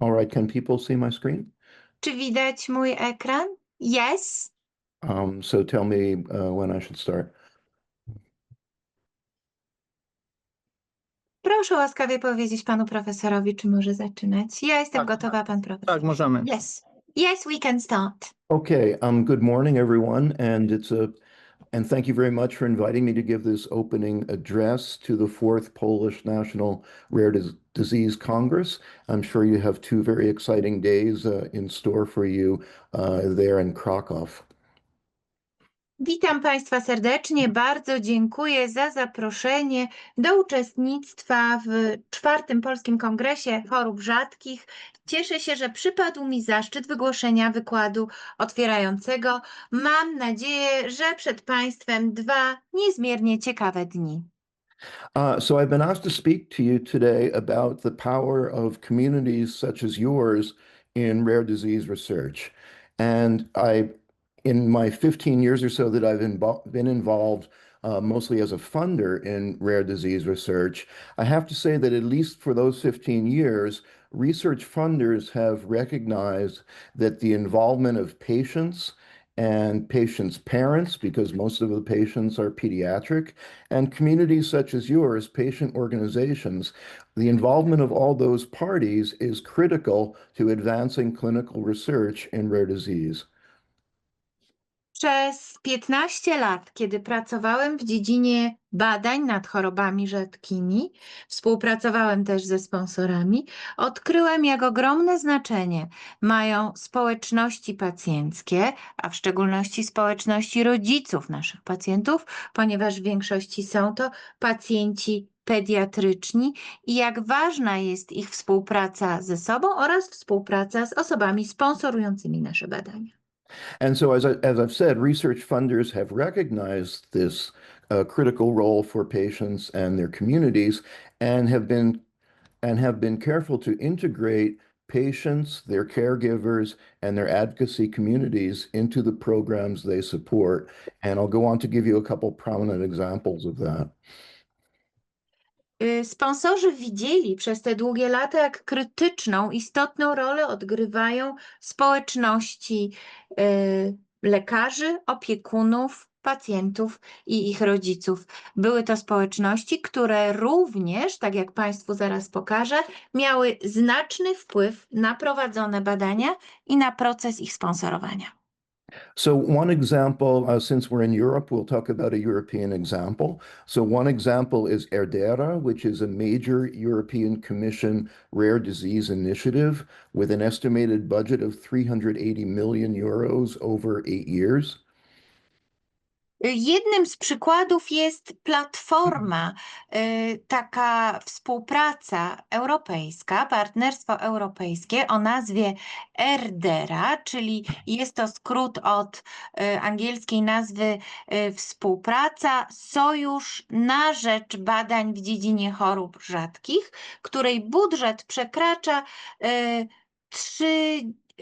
All right, can people see my screen? Czy widać mój ekran? Yes. Um, so tell me uh, when I should start. Proszę łaskawie powiedzieć panu profesorowi, czy może zaczynać. Ja jestem Tak, gotowa, pan profesor. Tak, możemy. Yes. Yes, we can start. Okay, um, good morning, everyone, and it's a and thank you very much for inviting me to give this opening address to the fourth Polish National Rare Dis- Disease Congress. I'm sure you have two very exciting days uh, in store for you uh, there in Krakow. Witam Państwa serdecznie. Bardzo dziękuję za zaproszenie do uczestnictwa w czwartym Polskim Kongresie Chorób Rzadkich. Cieszę się, że przypadł mi zaszczyt wygłoszenia wykładu otwierającego. Mam nadzieję, że przed Państwem dwa niezmiernie ciekawe dni. Uh, so I've been asked to speak to you today about the power of communities such as yours in rare disease research. And I, in my 15 years or so that I've invo- been involved, uh, mostly as a funder in rare disease research, I have to say that at least for those 15 years, research funders have recognized that the involvement of patients and patients' parents, because most of the patients are pediatric, and communities such as yours, patient organizations, the involvement of all those parties is critical to advancing clinical research in rare disease. Przez 15 lat, kiedy pracowałem w dziedzinie badań nad chorobami rzadkimi, współpracowałem też ze sponsorami, odkryłem, jak ogromne znaczenie mają społeczności pacjenckie, a w szczególności społeczności rodziców naszych pacjentów, ponieważ w większości są to pacjenci pediatryczni i jak ważna jest ich współpraca ze sobą oraz współpraca z osobami sponsorującymi nasze badania. And so, as, I, as I've said, research funders have recognized this uh, critical role for patients and their communities, and have been and have been careful to integrate patients, their caregivers, and their advocacy communities into the programs they support. And I'll go on to give you a couple prominent examples of that. Y, Sponsorzy widzieli przez te długie lata, jak krytyczną, istotną rolę odgrywają społeczności y, lekarzy, opiekunów, pacjentów i ich rodziców. Były to społeczności, które również, tak jak Państwu zaraz pokażę, miały znaczny wpływ na prowadzone badania i na proces ich sponsorowania. So, one example, uh, since we're in Europe, we'll talk about a European example. So, one example is Erdera, which is a major European Commission rare disease initiative with an estimated budget of 380 million euros over eight years. Jednym z przykładów jest platforma, y, taka współpraca europejska, partnerstwo europejskie o nazwie ERDERA, czyli jest to skrót od y, angielskiej nazwy y, współpraca Sojusz na rzecz badań w dziedzinie chorób rzadkich, której budżet przekracza y, 3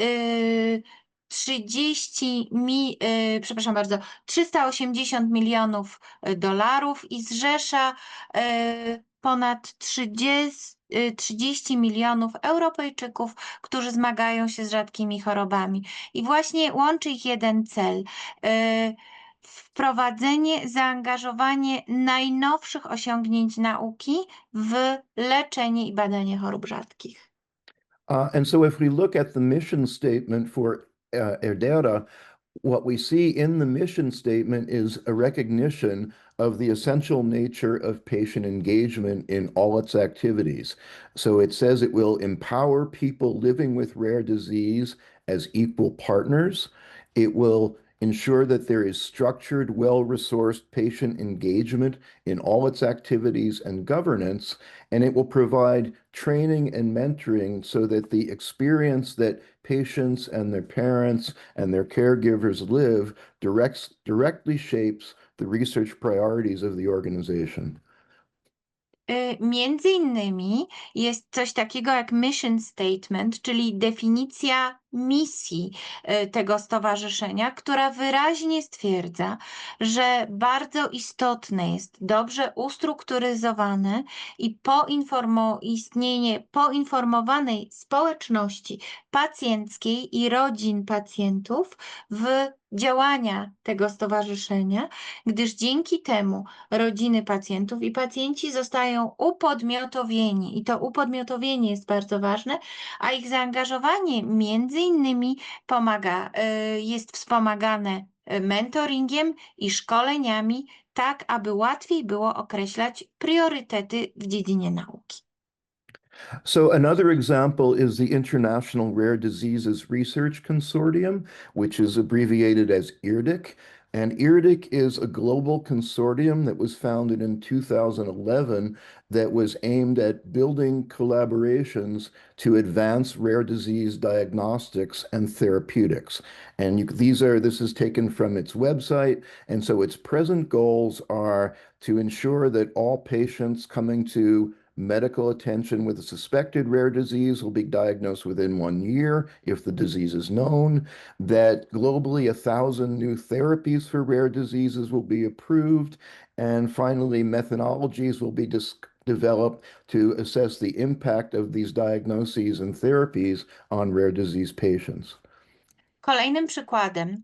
y, 30 mi, y, przepraszam bardzo, 380 milionów y, dolarów i zrzesza y, ponad 30, y, 30 milionów Europejczyków, którzy zmagają się z rzadkimi chorobami. I właśnie łączy ich jeden cel. Wprowadzenie, zaangażowanie najnowszych osiągnięć nauki w leczenie i badanie chorób rzadkich. Uh, and so, if we look at the mission statement for uh, Erdera, what we see in the mission statement is a recognition of the essential nature of patient engagement in all its activities. So it says it will empower people living with rare disease as equal partners. It will ensure that there is structured, well resourced patient engagement in all its activities and governance. And it will provide training and mentoring so that the experience that patients and their parents and their caregivers live directs, directly shapes the research priorities of the organization. Między innymi jest coś takiego jak mission statement, czyli definicja misji e, tego stowarzyszenia, która wyraźnie stwierdza, że bardzo istotne jest dobrze ustrukturyzowane i poinformo- istnienie poinformowanej społeczności pacjenckiej i rodzin pacjentów w działania tego stowarzyszenia, gdyż dzięki temu rodziny pacjentów i pacjenci zostają upodmiotowieni. I to upodmiotowienie jest bardzo ważne, a ich zaangażowanie między innymi pomaga, y, jest wspomagane y, mentoringiem i szkoleniami, tak aby łatwiej było określać priorytety w dziedzinie nauki. So another example is the International Rare Diseases Research Consortium, which is abbreviated as IRDIC. And IRDIC is a global consortium that was founded in 2011 that was aimed at building collaborations to advance rare disease diagnostics and therapeutics. And you, these are, this is taken from its website. And so its present goals are to ensure that all patients coming to medical attention with a suspected rare disease will be diagnosed within one year if the disease is known, that globally a thousand new therapies for rare diseases will be approved, and finally, methodologies will be developed to assess the impact of these diagnoses and therapies on rare disease patients. Kolejnym przykładem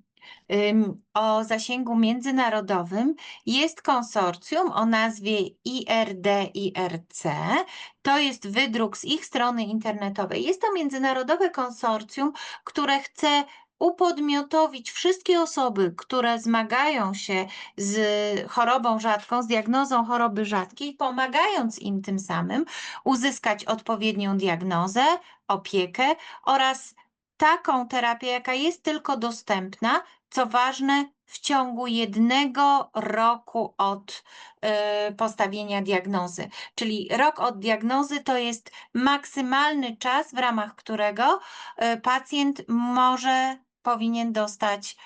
o zasięgu międzynarodowym jest konsorcjum o nazwie IRD-IRC. To jest wydruk z ich strony internetowej. Jest to międzynarodowe konsorcjum, które chce upodmiotowić wszystkie osoby, które zmagają się z chorobą rzadką, z diagnozą choroby rzadkiej, pomagając im tym samym uzyskać odpowiednią diagnozę, opiekę oraz taką terapię, jaka jest tylko dostępna, co ważne, w ciągu jednego roku od y, postawienia diagnozy. Czyli rok od diagnozy to jest maksymalny czas, w ramach którego y, pacjent może powinien dostać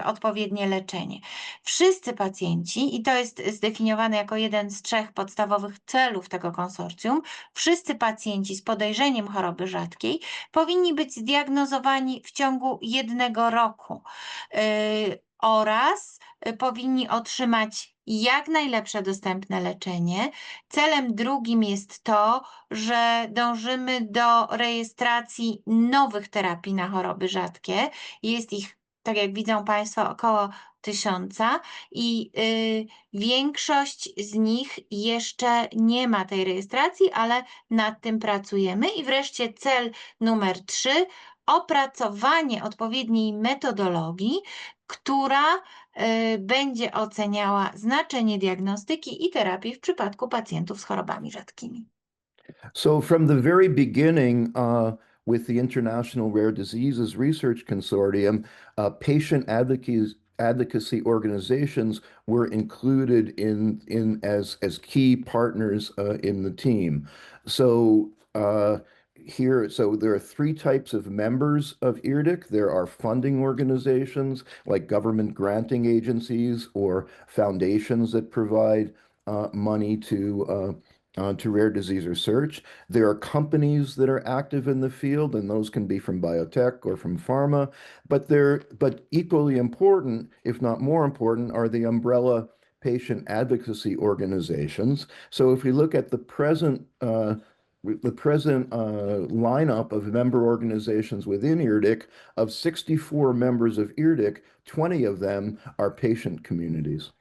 y, odpowiednie leczenie. Wszyscy pacjenci, i to jest zdefiniowane jako jeden z trzech podstawowych celów tego konsorcjum, wszyscy pacjenci z podejrzeniem choroby rzadkiej powinni być zdiagnozowani w ciągu jednego roku y, oraz y, powinni otrzymać jak najlepsze dostępne leczenie. Celem drugim jest to, że dążymy do rejestracji nowych terapii na choroby rzadkie. Jest ich, tak jak widzą Państwo, około tysiąca i y, większość z nich jeszcze nie ma tej rejestracji, ale nad tym pracujemy. I wreszcie cel numer trzy, opracowanie odpowiedniej metodologii, która y, będzie oceniała znaczenie diagnostyki i terapii w przypadku pacjentów z chorobami rzadkimi. So, from the very beginning, uh, with the International Rare Diseases Research Consortium, uh, patient advocacy organizations were included in in as as key partners uh, in the team. So uh, here, so there are three types of members of IRDIC. There are funding organizations like government granting agencies or foundations that provide uh, money to uh, uh, to rare disease research. There are companies that are active in the field, and those can be from biotech or from pharma. But they're but equally important, if not more important, are the umbrella patient advocacy organizations. So if we look at the present uh, the present uh, lineup of member organizations within of 64 members of IRDIC, 20 of them are patient communities.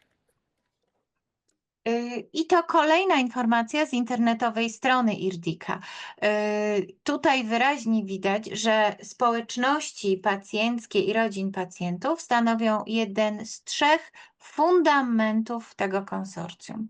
Y, I to kolejna informacja z internetowej strony IRDIKA. Y, Tutaj wyraźnie widać, że społeczności pacjenckie i rodzin pacjentów stanowią jeden z trzech fundamentów tego konsorcjum.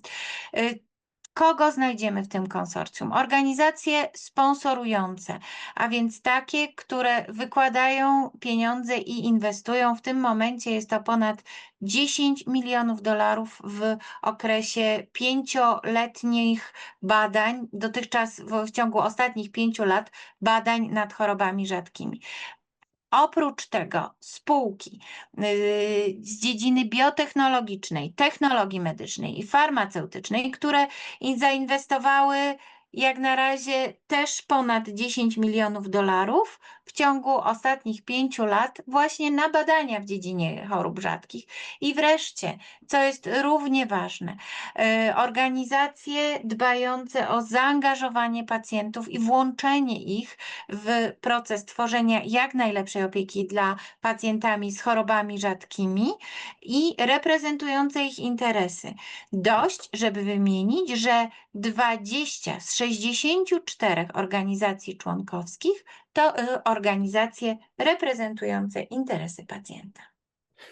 Kogo znajdziemy w tym konsorcjum? Organizacje sponsorujące, a więc takie, które wykładają pieniądze i inwestują. W tym momencie jest to ponad 10 milionów dolarów w okresie pięcioletnich badań, dotychczas w, w ciągu ostatnich pięciu lat badań nad chorobami rzadkimi. Oprócz tego spółki y, z dziedziny biotechnologicznej, technologii medycznej i farmaceutycznej, które zainwestowały jak na razie też ponad 10 milionów dolarów w ciągu ostatnich pięciu lat właśnie na badania w dziedzinie chorób rzadkich. I wreszcie, co jest równie ważne, e, organizacje dbające o zaangażowanie pacjentów i włączenie ich w proces tworzenia jak najlepszej opieki dla pacjentami z chorobami rzadkimi i reprezentujące ich interesy. Dość, żeby wymienić, że 20 z 64 organizacji członkowskich to organizacje reprezentujące interesy pacjenta.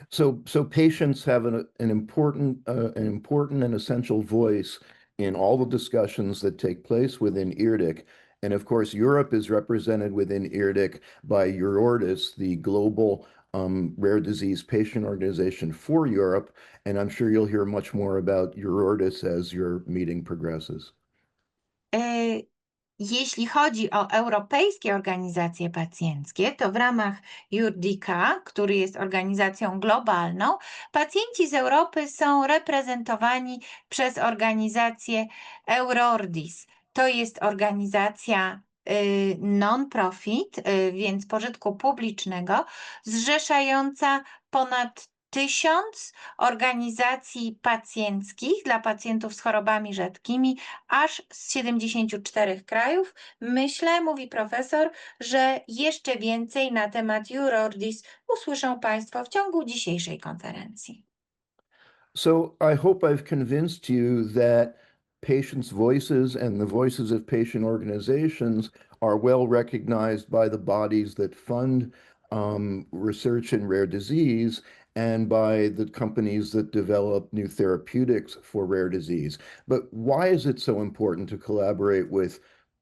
So, so patients have an, an important, uh, an important and essential voice in all the discussions that take place within IRDIC. And of course, Europe is represented within IRDIC by Eurordis, the global um, rare disease patient organization for Europe. And I'm sure you'll hear much more about Eurordis as your meeting progresses. E, Jeśli chodzi o europejskie organizacje pacjenckie, to w ramach Jurdika, który jest organizacją globalną, pacjenci z Europy są reprezentowani przez organizację Eurordis. To jest organizacja y, non-profit, y, więc pożytku publicznego, zrzeszająca ponad tysiąc organizacji pacjenckich dla pacjentów z chorobami rzadkimi, aż z 74 krajów. Myślę, mówi profesor, że jeszcze więcej na temat Eurordis usłyszą Państwo w ciągu dzisiejszej konferencji. So I hope I've convinced you that patients' voices and the voices of patient organizations are well recognized by the bodies that fund um, research in rare disease and by the companies that develop new therapeutics for rare disease. But why is it so important to collaborate with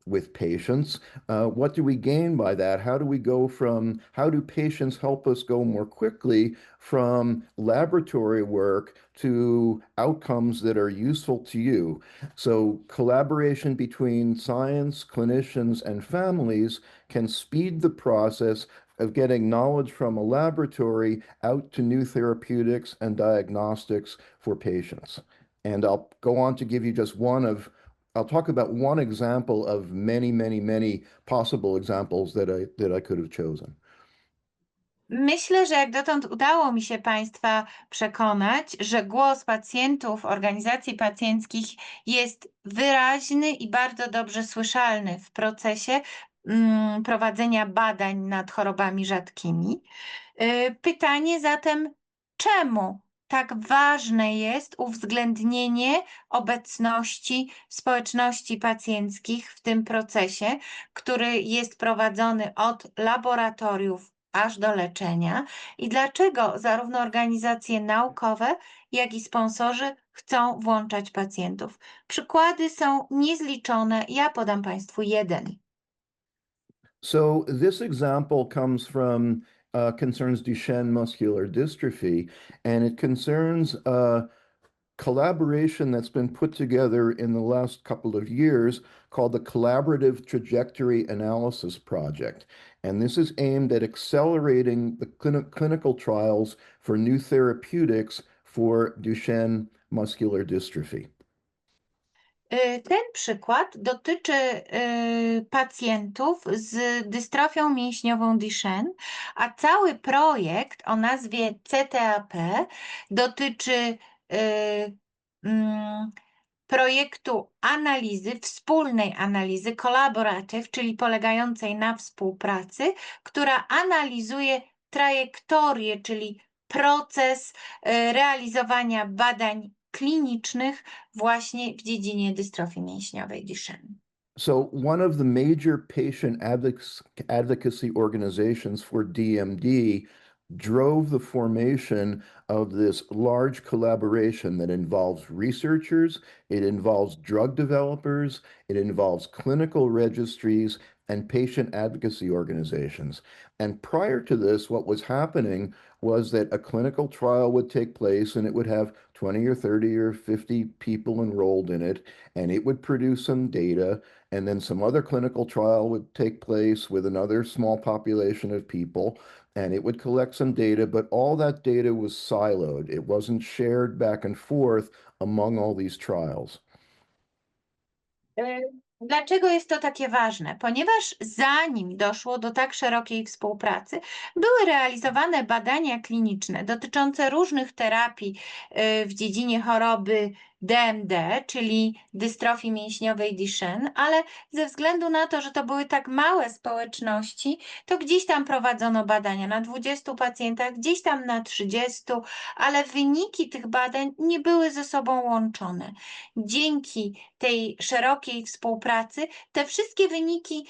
with patients? Uh, what do we gain by that? How do we go from how do patients help us go more quickly from laboratory work to outcomes that are useful to you? So collaboration between science, clinicians, and families can speed the process of getting knowledge from a laboratory out to new therapeutics and diagnostics for patients. And I'll go on to give you just one of, I'll talk about one example of many, many, many possible examples that I, that I could have chosen. Myślę, że jak dotąd udało mi się Państwa przekonać, że głos pacjentów, organizacji pacjenckich jest wyraźny i bardzo dobrze słyszalny w procesie prowadzenia badań nad chorobami rzadkimi. Y, Pytanie zatem, czemu tak ważne jest uwzględnienie obecności społeczności pacjenckich w tym procesie, który jest prowadzony od laboratoriów aż do leczenia i dlaczego zarówno organizacje naukowe, jak i sponsorzy chcą włączać pacjentów. Przykłady są niezliczone, ja podam Państwu jeden. So this example comes from uh, concerns Duchenne muscular dystrophy, and it concerns uh, collaboration that's been put together in the last couple of years called the Collaborative Trajectory Analysis Project. And this is aimed at accelerating the clini- clinical trials for new therapeutics for Duchenne muscular dystrophy. Y, Ten przykład dotyczy y, pacjentów z dystrofią mięśniową Duchenne, a cały projekt o nazwie CTAP dotyczy y, mm, projektu analizy, wspólnej analizy, collaborative, czyli polegającej na współpracy, która analizuje trajektorię, czyli proces realizowania badań klinicznych właśnie w dziedzinie dystrofii mięśniowej Duchenne. So one of the major patient advoc- advocacy organizations for DMD drove the formation of this large collaboration that involves researchers, it involves drug developers, it involves clinical registries and patient advocacy organizations. And prior to this, what was happening was that a clinical trial would take place and it would have 20 or 30 or 50 people enrolled in it, and it would produce some data. And then some other clinical trial would take place with another small population of people, and it would collect some data, but all that data was siloed. It wasn't shared back and forth among all these trials. Dlaczego jest to takie ważne? Ponieważ zanim doszło do tak szerokiej współpracy, były realizowane badania kliniczne dotyczące różnych terapii y, w dziedzinie choroby DMD, czyli dystrofii mięśniowej Duchenne, ale ze względu na to, że to były tak małe społeczności, to gdzieś tam prowadzono badania na 20 pacjentach, gdzieś tam na 30, ale wyniki tych badań nie były ze sobą łączone. Dzięki tej szerokiej współpracy te wszystkie wyniki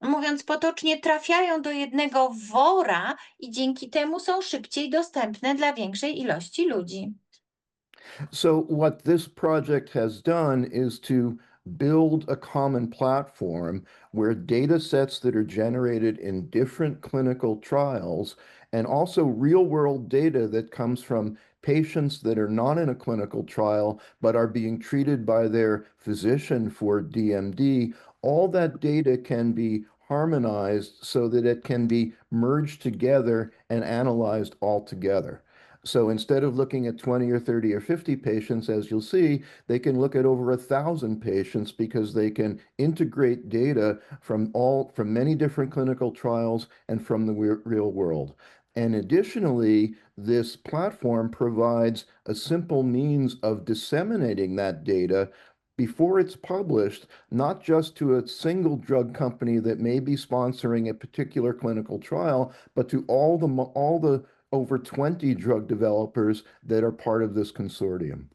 mówiąc potocznie, trafiają do jednego wora i dzięki temu są szybciej dostępne dla większej ilości ludzi. So what this project has done is to build a common platform where data sets that are generated in different clinical trials and also real world data that comes from patients that are not in a clinical trial but are being treated by their physician for DMD, all that data can be harmonized so that it can be merged together and analyzed all together. So instead of looking at 20 or 30 or 50 patients, as you'll see, they can look at over a thousand patients because they can integrate data from all from many different clinical trials and from the real world. And additionally, this platform provides a simple means of disseminating that data before it's published, not just to a single drug company that may be sponsoring a particular clinical trial, but to all the all the over 20 drug developers that are part of this consortium.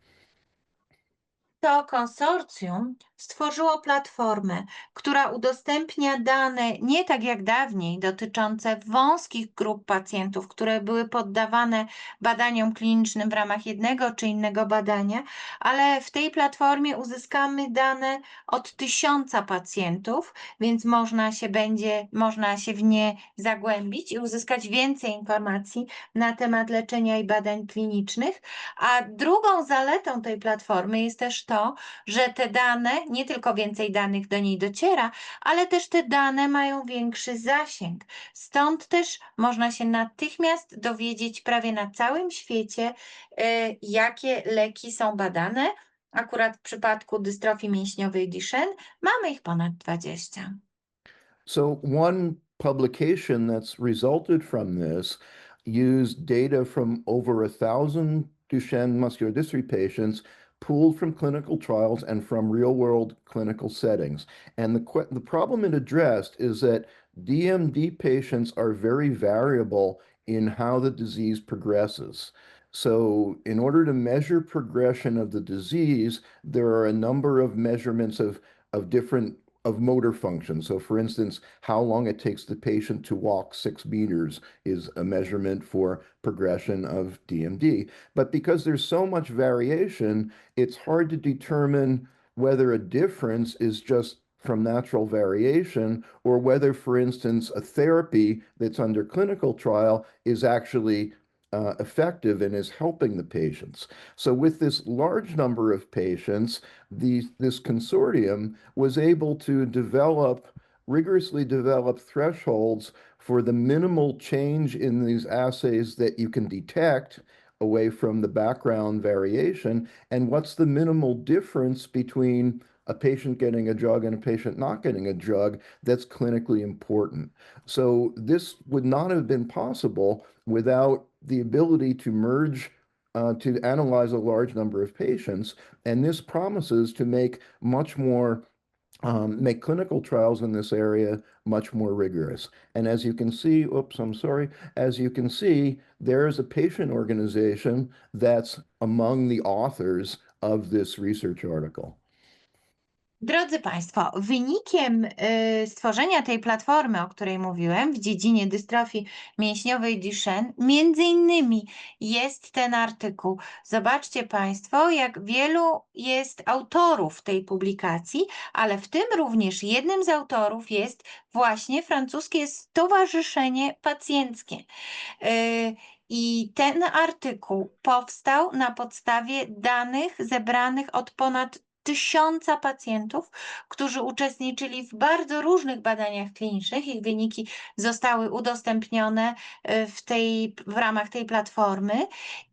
To konsorcjum stworzyło platformę, która udostępnia dane nie tak jak dawniej dotyczące wąskich grup pacjentów, które były poddawane badaniom klinicznym w ramach jednego czy innego badania, ale w tej platformie uzyskamy dane od tysiąca pacjentów, więc można się będzie, można się w nie zagłębić i uzyskać więcej informacji na temat leczenia i badań klinicznych. A drugą zaletą tej platformy jest też to, że te dane, nie tylko więcej danych do niej dociera, ale też te dane mają większy zasięg. Stąd też można się natychmiast dowiedzieć prawie na całym świecie, e, jakie leki są badane. Akurat w przypadku dystrofii mięśniowej Duchenne mamy ich ponad 20. So one publication that's resulted from this used data from over a thousand Duchenne muscular dystrophy patients pooled from clinical trials and from real world clinical settings. And the, the problem it addressed is that DMD patients are very variable in how the disease progresses. So, in order to measure progression of the disease, there are a number of measurements of, of different of motor function. So, for instance, how long it takes the patient to walk six meters is a measurement for progression of DMD. But because there's so much variation, it's hard to determine whether a difference is just from natural variation or whether, for instance, a therapy that's under clinical trial is actually uh, effective and is helping the patients. So, with this large number of patients, the, this consortium was able to develop, rigorously develop thresholds for the minimal change in these assays that you can detect away from the background variation, and what's the minimal difference between a patient getting a drug and a patient not getting a drug that's clinically important. So, this would not have been possible without the ability to merge uh, to analyze a large number of patients. And this promises to make much more, um, make clinical trials in this area much more rigorous. And as you can see, oops, I'm sorry, as you can see, there is a patient organization that's among the authors of this research article. Drodzy Państwo, wynikiem y, stworzenia tej platformy, o której mówiłem, w dziedzinie dystrofii mięśniowej Duchenne, między innymi jest ten artykuł. Zobaczcie Państwo, jak wielu jest autorów tej publikacji, ale w tym również jednym z autorów jest właśnie francuskie Stowarzyszenie Pacjenckie. Y, I ten artykuł powstał na podstawie danych zebranych od ponad tysiąca pacjentów, którzy uczestniczyli w bardzo różnych badaniach klinicznych. Ich wyniki zostały udostępnione e, w, tej, w ramach tej platformy.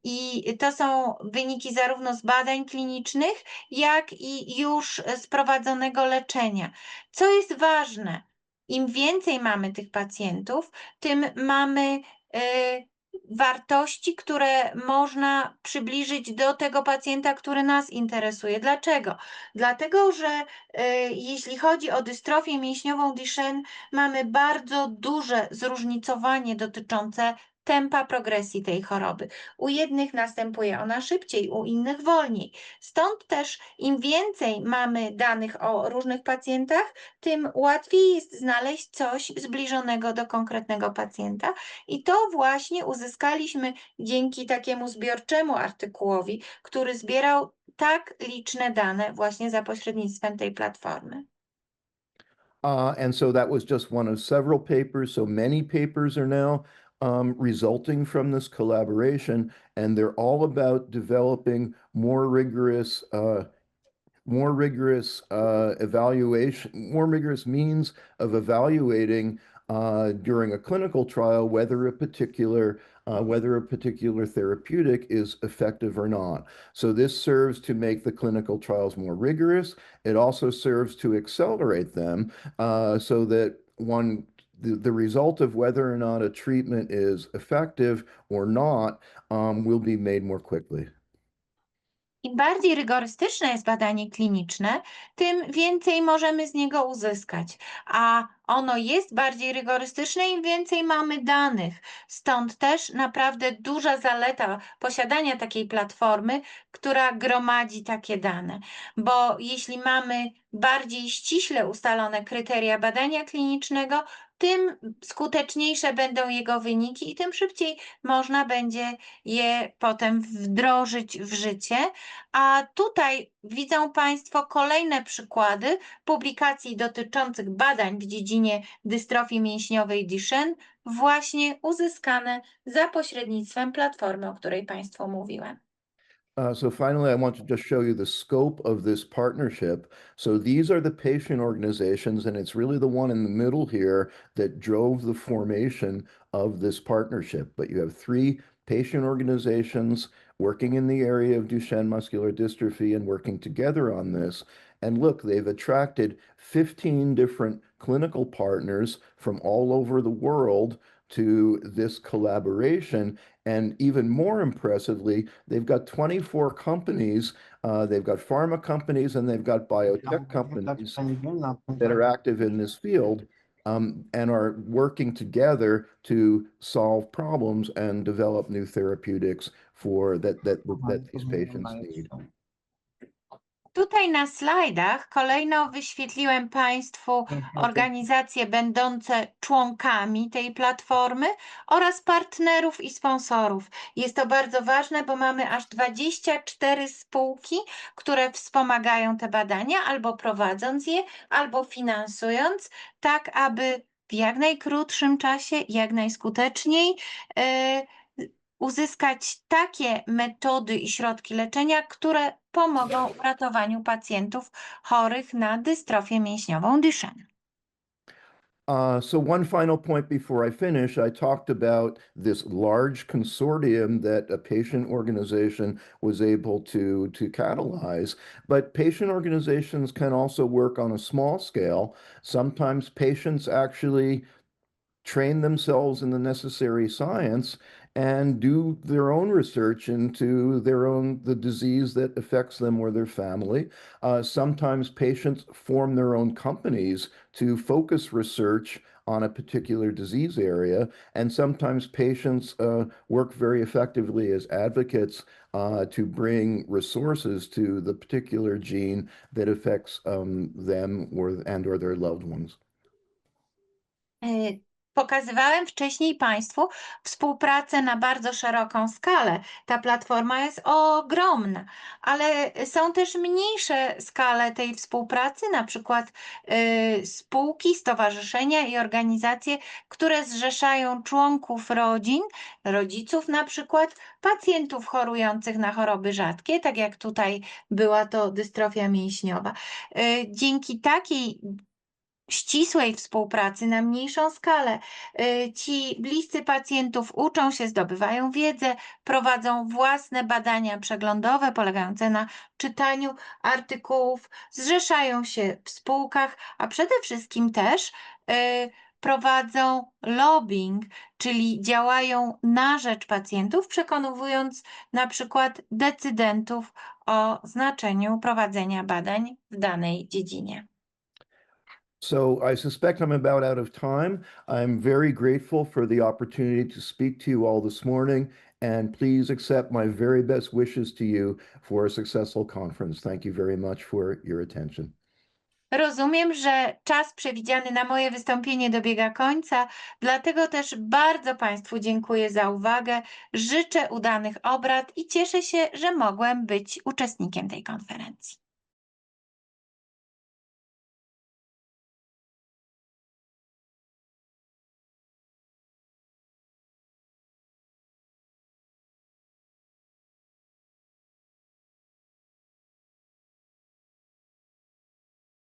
I to są wyniki zarówno z badań klinicznych, jak i już z prowadzonego leczenia. Co jest ważne, im więcej mamy tych pacjentów, tym mamy e, wartości, które można przybliżyć do tego pacjenta, który nas interesuje. Dlaczego? Dlatego, że e, jeśli chodzi o dystrofię mięśniową Duchenne, mamy bardzo duże zróżnicowanie dotyczące tempa progresji tej choroby. U jednych następuje ona szybciej, u innych wolniej. Stąd też im więcej mamy danych o różnych pacjentach, tym łatwiej jest znaleźć coś zbliżonego do konkretnego pacjenta. I to właśnie uzyskaliśmy dzięki takiemu zbiorczemu artykułowi, który zbierał tak liczne dane właśnie za pośrednictwem tej platformy. Uh, and so that was just one of several papers. So many papers are now um, resulting from this collaboration, and they're all about developing more rigorous, uh, more rigorous uh, evaluation, more rigorous means of evaluating uh, during a clinical trial whether a particular uh, whether a particular therapeutic is effective or not. So this serves to make the clinical trials more rigorous. It also serves to accelerate them uh, so that one the, result of whether or not a treatment is effective or not um, will be made more quickly. Im bardziej rygorystyczne jest badanie kliniczne, tym więcej możemy z niego uzyskać. A ono jest bardziej rygorystyczne, im więcej mamy danych. Stąd też naprawdę duża zaleta posiadania takiej platformy, która gromadzi takie dane. Bo jeśli mamy bardziej ściśle ustalone kryteria badania klinicznego, tym skuteczniejsze będą jego wyniki i tym szybciej można będzie je potem wdrożyć w życie. A tutaj widzą Państwo kolejne przykłady publikacji dotyczących badań w dziedzinie dystrofii mięśniowej Duchenne, właśnie uzyskane za pośrednictwem platformy, o której Państwu mówiłem. Uh, so finally, I want to just show you the scope of this partnership. So these are the patient organizations, and it's really the one in the middle here that drove the formation of this partnership. But you have three patient organizations working in the area of Duchenne muscular dystrophy and working together on this. And look, they've attracted 15 different clinical partners from all over the world to this collaboration. And even more impressively, they've got 24 companies. Uh, they've got pharma companies and they've got biotech companies that are active in this field um, and are working together to solve problems and develop new therapeutics for that that that these patients need. Tutaj na slajdach kolejno wyświetliłem Państwu organizacje będące członkami tej platformy oraz partnerów i sponsorów. Jest to bardzo ważne, bo mamy aż 24 spółki, które wspomagają te badania, albo prowadząc je, albo finansując, tak aby w jak najkrótszym czasie, jak najskuteczniej yy, uzyskać takie metody i środki leczenia, które pomogą w ratowaniu pacjentów chorych na dystrofię mięśniową Duchenne. Uh, so one final point before I finish, I talked about this large consortium that a patient organization was able to to catalyze, but patient organizations can also work on a small scale. Sometimes patients actually train themselves in the necessary science and do their own research into their own the disease that affects them or their family. Uh, sometimes patients form their own companies to focus research on a particular disease area, and sometimes patients uh, work very effectively as advocates uh, to bring resources to the particular gene that affects um, them or and or their loved ones. E, Pokazywałem wcześniej Państwu współpracę na bardzo szeroką skalę. Ta platforma jest ogromna, ale są też mniejsze skale tej współpracy, na przykład y, spółki, stowarzyszenia i organizacje, które zrzeszają członków rodzin, rodziców na przykład, pacjentów chorujących na choroby rzadkie, tak jak tutaj była to dystrofia mięśniowa. Y, Dzięki takiej ścisłej współpracy na mniejszą skalę. y, Ci bliscy pacjentów uczą się, zdobywają wiedzę, prowadzą własne badania przeglądowe polegające na czytaniu artykułów, zrzeszają się w spółkach, a przede wszystkim też y, prowadzą lobbying, czyli działają na rzecz pacjentów, przekonując na przykład decydentów o znaczeniu prowadzenia badań w danej dziedzinie. So I suspect I'm about out of time. I'm very grateful for the opportunity to speak to you all this morning, and please accept my very best wishes to you for a successful conference. Thank you very much for your attention. Rozumiem, że czas przewidziany na moje wystąpienie dobiega końca, dlatego też bardzo Państwu dziękuję za uwagę. Życzę udanych obrad i cieszę się, że mogłem być uczestnikiem tej konferencji.